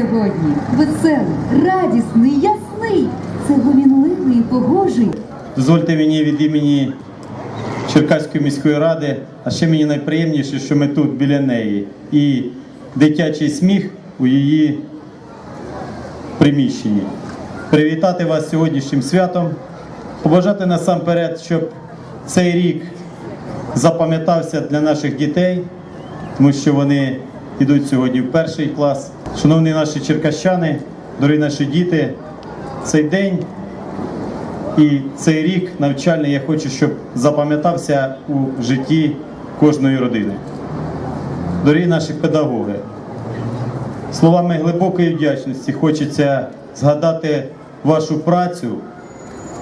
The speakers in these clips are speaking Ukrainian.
сьогодні веселий, радісний, ясний. Це гомінливий і погожий. Дозвольте мені від імені Черкаської міської ради, а ще мені найприємніше, що ми тут біля неї. І дитячий сміх у її приміщенні. Привітати вас сьогоднішнім святом, побажати насамперед, щоб цей рік запам'ятався для наших дітей, тому що вони йдуть сьогодні в перший клас. Шановні наші черкащани, дорогі наші діти, цей день і цей рік навчальний я хочу, щоб запам'ятався у житті кожної родини. Дорогі наші педагоги, словами глибокої вдячності хочеться згадати вашу працю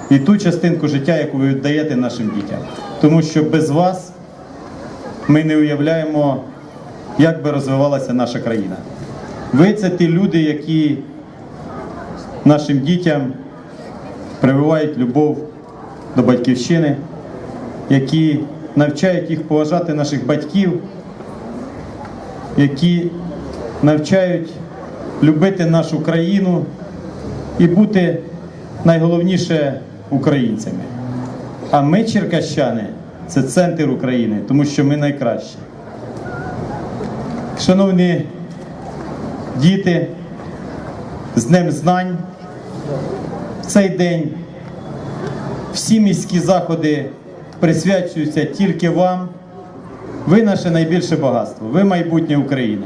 і ту частинку життя, яку ви віддаєте нашим дітям. Тому що без вас ми не уявляємо, як би розвивалася наша країна. Ви це ті люди, які нашим дітям прививають любов до батьківщини, які навчають їх поважати наших батьків, які навчають любити нашу країну і бути найголовніше українцями. А ми, черкащани, це центр України, тому що ми найкращі. Шановні діти, з Днем Знань в цей день всі міські заходи присвячуються тільки вам. Ви наше найбільше багатство, ви майбутнє України.